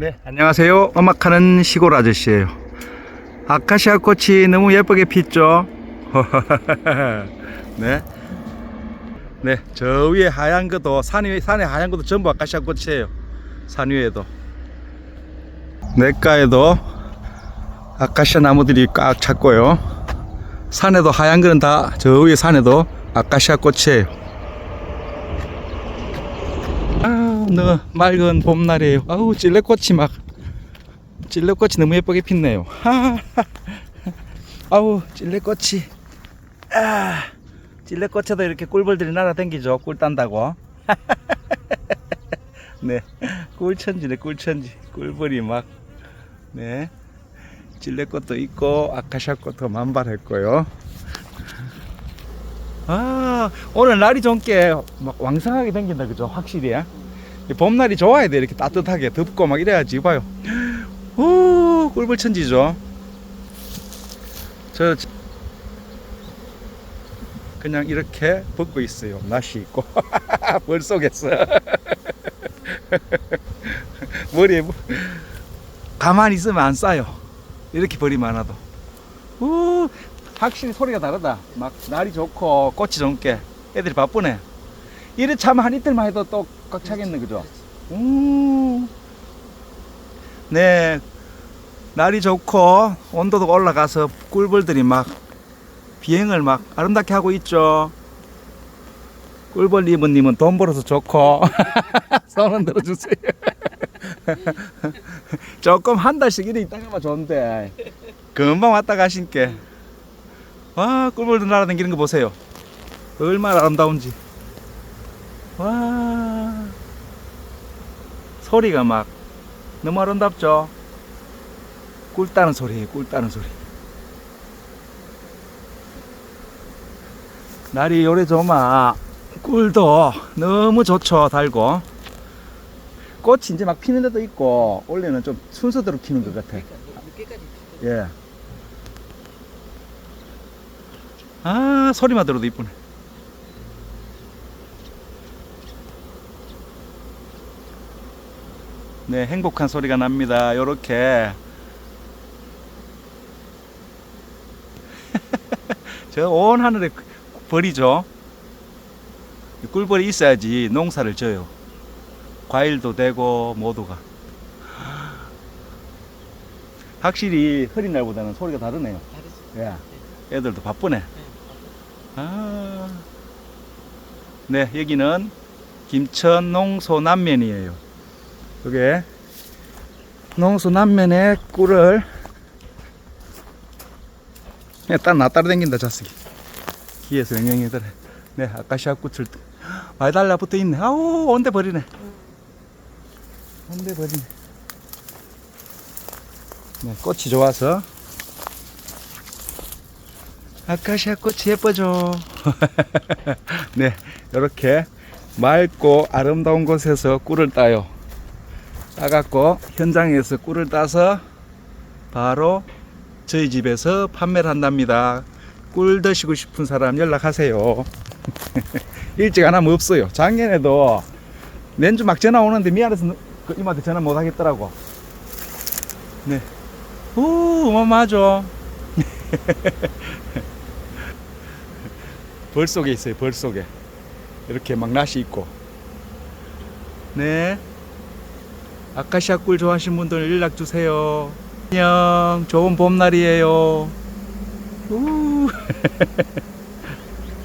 네, 안녕하세요. 음악하는 시골 아저씨예요. 아카시아 꽃이 너무 예쁘게 피죠. 네. 네, 저 위에 하얀 것도 산 위에 산에 하얀 것도 전부 아카시아 꽃이에요. 산 위에도. 냇가에도 아카시아 나무들이 꽉 찼고요. 산에도 하얀 거는 다 저 위에 산에도 아카시아 꽃이에요. 아, 너 맑은 봄날이에요. 아우 찔레꽃이 막 찔레꽃이 너무 예쁘게 폈네요. 하, 아우 찔레꽃이 아, 찔레꽃에도 이렇게 꿀벌들이 날아다니죠. 꿀 딴다고. 네, 꿀천지네 꿀천지. 꿀벌이 막 네. 찔레꽃도 있고 아카시아 꽃도 만발했고요. 아 오늘 날이 좋게 막 왕성하게 생긴다 그죠 확실히 이 봄날이 좋아야 돼. 이렇게 따뜻하게 덥고 막 이래야지. 봐요. 오 꿀벌 천지죠? 저 그냥 이렇게 벗고 있어요. 낯이 있고. 벌 속에서. 머리에 뭐- 가만히 있으면 안 싸요. 이렇게 벌이 많아도. 우 확실히 소리가 다르다. 막 날이 좋고 꽃이 좋게 애들이 바쁘네. 이래 참 한 이틀만 해도 또 꽉 차겠네, 그죠? 음. 네. 날이 좋고 온도도 올라가서 꿀벌들이 막 비행을 막 아름답게 하고 있죠. 꿀벌 이모님은 돈 벌어서 좋고 손은 들어주세요. 조금 한 달씩 이래 있다가만 좋은데 금방 왔다 가신께. 와 꿀벌들 날아다니는 거 보세요 얼마나 아름다운지 와 소리가 막 너무 아름답죠? 꿀 따는 소리예요 꿀 따는 소리. 날이 요래 좋으면 꿀도 너무 좋죠 달고. 꽃이 이제 막 피는 데도 있고 원래는 좀 순서대로 피는 것 같아. 예. 아 소리만 들어도 이쁘네 네 행복한 소리가 납니다 요렇게 저 온 하늘에 벌이죠 꿀벌이 있어야지 농사를 져요 과일도 되고 모두가 확실히 흐린 날보다는 소리가 다르네요 예. 애들도 바쁘네. 아. 네, 여기는 김천 농소 남면이에요. 여기 농소 남면에 꿀을 일단 나 따라다닌다 자식이. 귀에서 영영이더래. 네, 아카시아 꽃을 많이 달라붙어 있네. 아우, 온데 버리네. 온데 버리네. 네, 꽃이 좋아서 아카시아 꽃이 예뻐져. 네, 이렇게 맑고 아름다운 곳에서 꿀을 따요. 따갖고 현장에서 꿀을 따서 바로 저희 집에서 판매를 한답니다. 꿀 드시고 싶은 사람 연락하세요. 일찍 안 하면 없어요. 작년에도年주 막 전화 오는데 미안해서 그 이모한테 전화 못 하겠더라고. 네. 오, 어마어마하죠. 벌 속에 있어요. 벌 속에 이렇게 막 낫이 있고. 네. 아카시아 꿀 좋아하시는 분들 연락 주세요. 안녕. 좋은 봄날이에요. 우.